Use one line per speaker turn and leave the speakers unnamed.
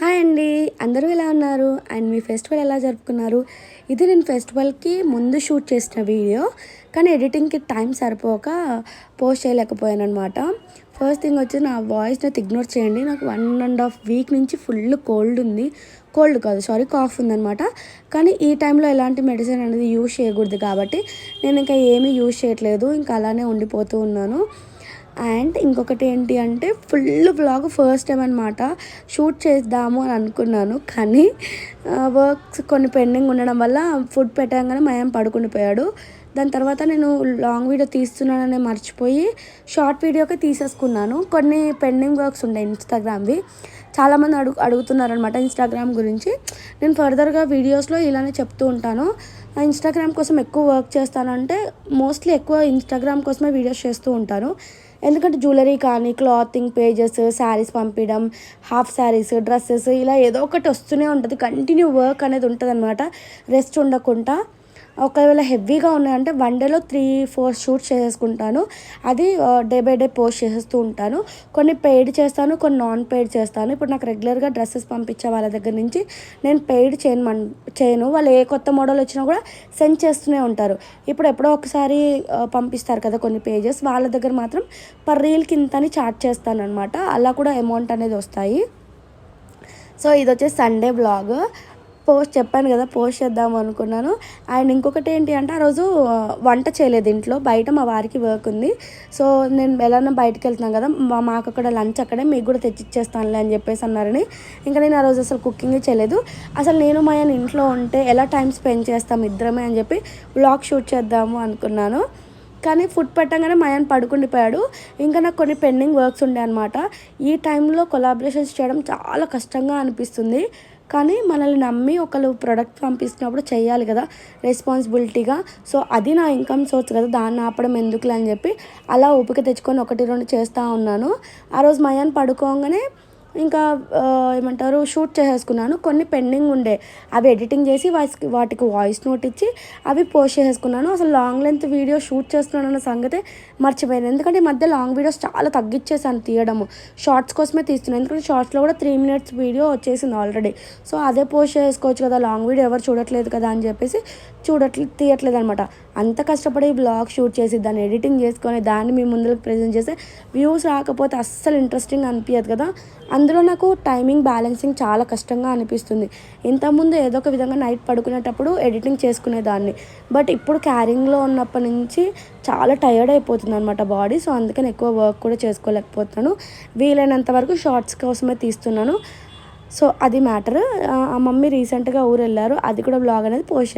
Hi అండి. అందరూ ఎలా ఉన్నారు? అండ్ మీ ఫెస్టివల్ ఎలా జరుపుకున్నారు? ఇది నేను ఫెస్టివల్కి ముందు షూట్ చేసిన వీడియో. కానీ ఎడిటింగ్కి టైం సరిపోక పోస్ట్ చేయలేకపోయాను అనమాట ఫస్ట్ థింగ్ వచ్చి నా వాయిస్ అయితే ఇగ్నోర్ చేయండి. నాకు వన్ అండ్ హాఫ్ వీక్ నుంచి ఫుల్ కోల్డ్ ఉంది. కోల్డ్ కాదు సారీ కాఫ్ ఉందనమాట కానీ ఈ టైంలో ఎలాంటి మెడిసిన్ అనేది యూజ్ చేయకూడదు కాబట్టి నేను ఇంకా ఏమీ యూజ్ చేయట్లేదు. ఇంకా అలానే ఉండిపోతూ ఉన్నాను. అండ్ ఇంకొకటి ఏంటి అంటే ఫుల్ బ్లాగ్ ఫస్ట్ టైం అనమాట షూట్ చేద్దాము అని అనుకున్నాను కానీ వర్క్స్ కొన్ని పెండింగ్ ఉండడం వల్ల ఫుడ్ పెట్టగానే మయం పడుకుండిపోయాడు దాని తర్వాత నేను లాంగ్ వీడియో తీస్తున్నానని మర్చిపోయి షార్ట్ వీడియోకి తీసేసుకున్నాను. కొన్ని పెండింగ్ వర్క్స్ ఉన్నాయి ఇన్స్టాగ్రామ్వి. చాలామంది అడుగు అడుగుతున్నారనమాట ఇన్స్టాగ్రామ్ గురించి. నేను ఫర్దర్గా వీడియోస్లో ఇలానే చెప్తూ ఉంటాను. ఇన్స్టాగ్రామ్ కోసం ఎక్కువ వర్క్ చేస్తానంటే మోస్ట్లీ ఎక్కువ ఇన్స్టాగ్రామ్ కోసమే వీడియోస్ చేస్తూ ఉంటాను. ఎందుకంటే జ్యువెలరీ కానీ క్లాతింగ్ పేజెస్ శారీస్ పంపించడం హాఫ్ శారీస్ డ్రెస్సెస్ ఇలా ఏదో ఒకటి వస్తూనే ఉంటుంది. కంటిన్యూ వర్క్ అనేది ఉంటుంది అనమాట రెస్ట్ ఉండకుండా ఒకవేళ హెవీగా ఉన్నాయంటే వన్ డేలో త్రీ ఫోర్ షూట్స్ చేసేసుకుంటాను అది డే బై డే పోస్ట్ చేసేస్తూ ఉంటాను. కొన్ని పెయిడ్ చేస్తాను కొన్ని నాన్ పెయిడ్ చేస్తాను. ఇప్పుడు నాకు రెగ్యులర్గా డ్రెస్సెస్ పంపించే వాళ్ళ దగ్గర నుంచి నేను పెయిడ్ చేయను మన్ చేయను. వాళ్ళు ఏ కొత్త మోడల్ వచ్చినా కూడా సెండ్ చేస్తూనే ఉంటారు. ఇప్పుడు ఎప్పుడో ఒకసారి పంపిస్తారు కదా కొన్ని పేజెస్. వాళ్ళ దగ్గర మాత్రం పర్ రీల్కి ఇంతని చార్జ్ చేస్తాను అనమాట అలా కూడా అమౌంట్ అనేది వస్తాయి. సో ఇది వచ్చేసి సండే బ్లాగ్. పోస్ట్ చెప్పాను కదా పోస్ట్ చేద్దాం అనుకున్నాను. అండ్ ఇంకొకటి ఏంటి అంటే ఆ రోజు వంట చేయలేదు ఇంట్లో. బయట మా వారికి వర్క్ ఉంది. సో నేను ఎలానో బయటకు వెళ్తున్నాను కదా మా మాకు అక్కడ లంచ్ అక్కడే మీకు కూడా తెచ్చిచ్చేస్తానులే అని చెప్పేసి అన్నారని. ఇంకా నేను ఆ రోజు అసలు కుకింగ్ చేయలేదు. అసలు నేను మా ఆయన ఇంట్లో ఉంటే ఎలా టైం స్పెండ్ చేస్తాం ఇద్దరమే అని చెప్పి బ్లాగ్ షూట్ చేద్దాము అనుకున్నాను. కానీ ఫుడ్ పెట్టగానే మయాన్ పడుకుండిపోయాడు. ఇంకా నాకు కొన్ని పెండింగ్ వర్క్స్ ఉండే అనమాట ఈ టైంలో కొలాబరేషన్స్ చేయడం చాలా కష్టంగా అనిపిస్తుంది. కానీ మనల్ని నమ్మి ఒకళ్ళు ప్రొడక్ట్ పంపిస్తున్నప్పుడు చేయాలి కదా రెస్పాన్సిబిలిటీగా సో అది నా ఇన్కమ్ సోర్స్ కదా దాన్ని ఆపడం ఎందుకులే అని చెప్పి అలా ఓపిక తెచ్చుకొని ఒకటి రెండు చేస్తూ ఉన్నాను. ఆ రోజు మయాన్ పడుకోగానే ఇంకా ఏమంటారు షూట్ చేసేసుకున్నాను. కొన్ని పెండింగ్ ఉండే. అవి ఎడిటింగ్ చేసి వాటికి వాటికి వాయిస్ నోట్ ఇచ్చి అవి పోస్ట్ చేసేసుకున్నాను. అసలు లాంగ్ లెంత్ వీడియో షూట్ చేస్తున్నాను అన్న సంగతే మర్చిపోయాను. ఎందుకంటే ఈ మధ్య లాంగ్ వీడియోస్ చాలా తగ్గించేసాను తీయడము. షార్ట్స్ కోసమే తీస్తున్నాను. ఎందుకంటే షార్ట్స్లో కూడా త్రీ మినిట్స్ వీడియో వచ్చేసింది ఆల్రెడీ. సో అదే పోస్ట్ చేసుకోవచ్చు కదా లాంగ్ వీడియో ఎవరు చూడట్లేదు కదా అని చెప్పేసి చూడట్లే తీయట్లేదు అనమాట అంత కష్టపడి బ్లాగ్ షూట్ చేసి దాన్ని ఎడిటింగ్ చేసుకొని దాన్ని మీ ముందుకు ప్రజెంట్ చేస్తే వ్యూస్ రాకపోతే అస్సలు ఇంట్రెస్టింగ్ అనిపించదు కదా. అందులో నాకు టైమింగ్ బ్యాలెన్సింగ్ చాలా కష్టంగా అనిపిస్తుంది. ఇంతకుముందు ఏదో ఒక విధంగా నైట్ పడుకునేటప్పుడు ఎడిటింగ్ చేసుకునేదాన్ని. బట్ ఇప్పుడు క్యారింగ్లో ఉన్నప్పటి నుంచి చాలా టైర్డ్ అయిపోతుంది అనమాట బాడీ సో అందుకని ఎక్కువ వర్క్ కూడా చేసుకోలేకపోతున్నాను. వీలైనంత వరకు షార్ట్స్ కోసమే తీస్తున్నాను. సో అది మ్యాటర్ ఆ మమ్మీ రీసెంట్గా ఊరు వెళ్ళారు అది కూడా బ్లాగ్ అనేది పోస్ట్